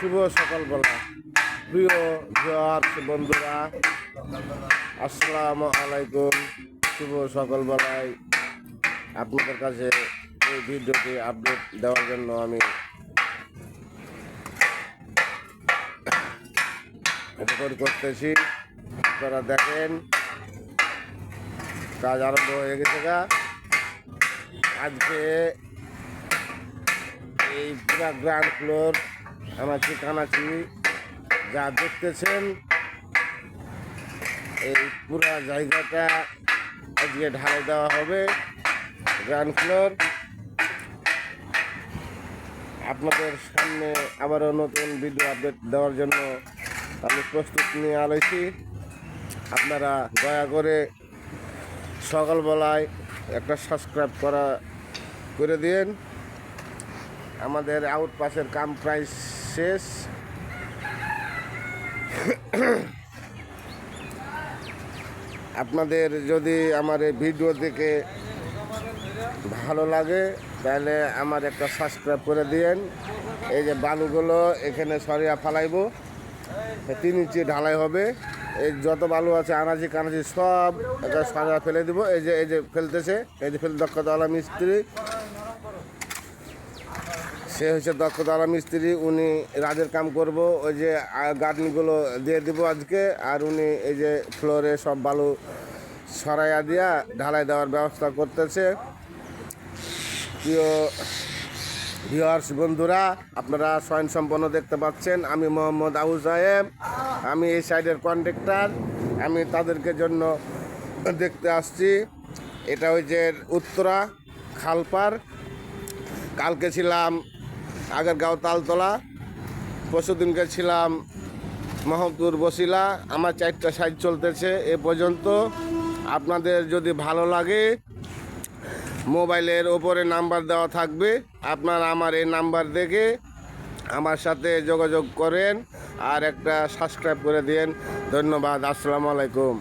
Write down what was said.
শুভ সকালবেলা। প্রিয় ভিউয়ার্স, বন্ধুরা, আসসালামু আলাইকুম। শুভ সকালবেলায় আপনাদের কাছে এই ভিডিওটি আপডেট দেওয়ার জন্য আমি রেকর্ড করতেছি। আপনারা দেখেন, কাজ আরম্ভ হয়ে গেছে গা। আজকে এই পুরা গ্রাউন্ড ফ্লোর আনাচি কানাচি, যা দেখতেছেন, এই পুরা জায়গাটা আজকে ঢালাই দেওয়া হবে গ্রাউন্ড ফ্লোর আপনাদের সামনে আবারও নতুন ভিডিও আপডেট দেওয়ার জন্য আমি প্রস্তুত নিয়ে আলোছি আপনারা দয়া করে সকালবেলায় একটা সাবস্ক্রাইব করা, করে দিন আমাদের আউট পাসের কাম প্রাইস শেষ। আপনাদের যদি আমার এই ভিডিও দেখে ভালো লাগে, তাহলে আমার একটা সাবস্ক্রাইব করে দিয়েন। এই যে বালুগুলো এখানে সরিয়া ফালাইবো। তিন ইঞ্চি ঢালাই হবে। এই যত বালু আছে, আনাজি কানাজি সব এটা সাজা ফেলে দিব। এই যে এই যে ফেলতেছে, এই যে ফেলে দক্ষতাওয়ালা মিস্ত্রি। সে হচ্ছে দক্ষতাওয়ালা মিস্ত্রি, উনি রাজের কাম করব, ওই যে গার্ডেনগুলো দিয়ে দিব আজকে, আর উনি এই যে ফ্লোরে সব বালু সরাইয়া দিয়া ঢালাই দেওয়ার ব্যবস্থা করতেছে। ভিওয়ার্স বন্ধুরা, আপনারা স্বয়ং সম্পন্ন দেখতে পাচ্ছেন, আমি মোহাম্মদ আবু সাহেব, আমি এই সাইডের কন্ট্রাক্টর আমি তাদেরকে জন্য দেখতে আসছি। এটা ওই যে উত্তরা খালপার কালকে ছিলাম আগের গাঁও তালতলা। পরশু দিনকে ছিলাম মোহাম্মদপুর বসিলা। আমার চারটা সাইড চলতেছে এ পর্যন্ত। আপনাদের যদি ভালো লাগে, মোবাইলের ওপরে নাম্বার দেওয়া থাকবে। আপনারা আমার এই নাম্বার দেখে আমার সাথে যোগাযোগ করেন আর একটা সাবস্ক্রাইব করে দিন ধন্যবাদ, আসসালামু আলাইকুম।